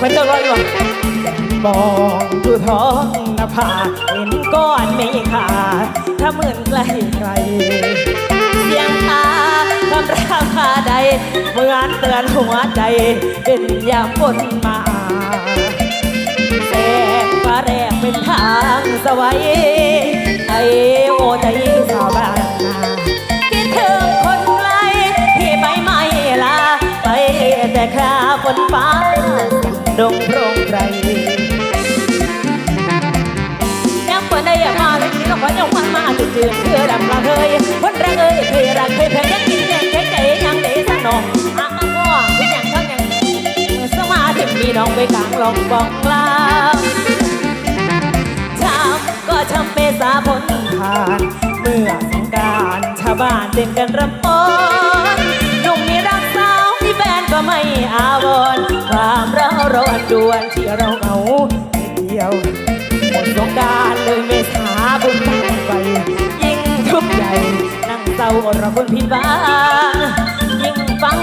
ไปเจอรออยู่มองดูท้องนภาเห็นก้อนเมฆาถ้าเหมือนไกลไกลเสียงตาคำราคาใดเมือเตือนหัวใจ เป็นยามฝนมาแสงฟ้าแรกเป็นทางสวัยไอโอใจสาวบ้านนาคิดถึงคนไกลที่ไปไม่ลาไปแต่คราฝนฟ้า น้องไปกลางลองบอกกลางช้ำก็ช้ำเมษาพ้นผ่าน เมื่อสงการชาวบ้านเต้นกันรำปนหนุ่มมีรักสาวมีแฟนก็ไม่อาวรความเราร้อนดวนที่เราเอาเดียวหมดสงการเลยเมษาบุญตาไปยิ่งทุกข์ใหญ่นั่งเศร้าอดรอคนผิดบ้างยิ่งฟัง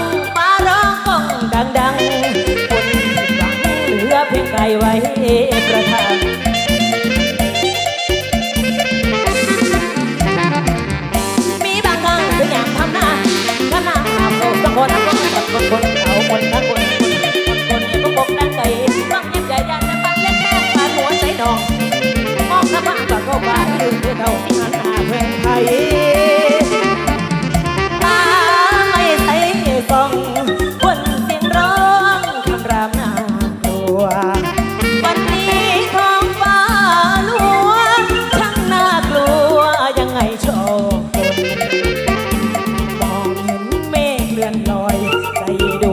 ประทั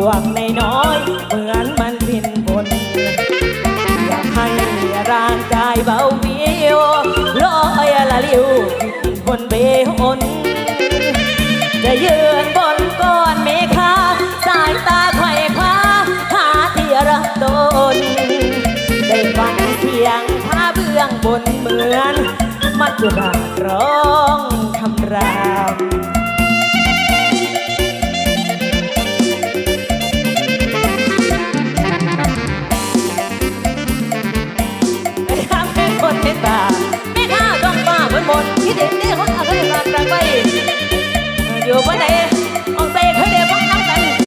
วงในน้อยเหมือนมันพินบนอยากให้ร่างกายเบาวิวลอยละลิวบนเบหนจะยืนบนก้อนเมฆาสายตาไขว่คว้าหาที่รักตนได้ฟังเสียงผ้าเบื้องบนเหมือน มัจจุราชร้องคำราม เด็กนี่เขาเอาไปมาไปไปเดี๋ยวไปไหน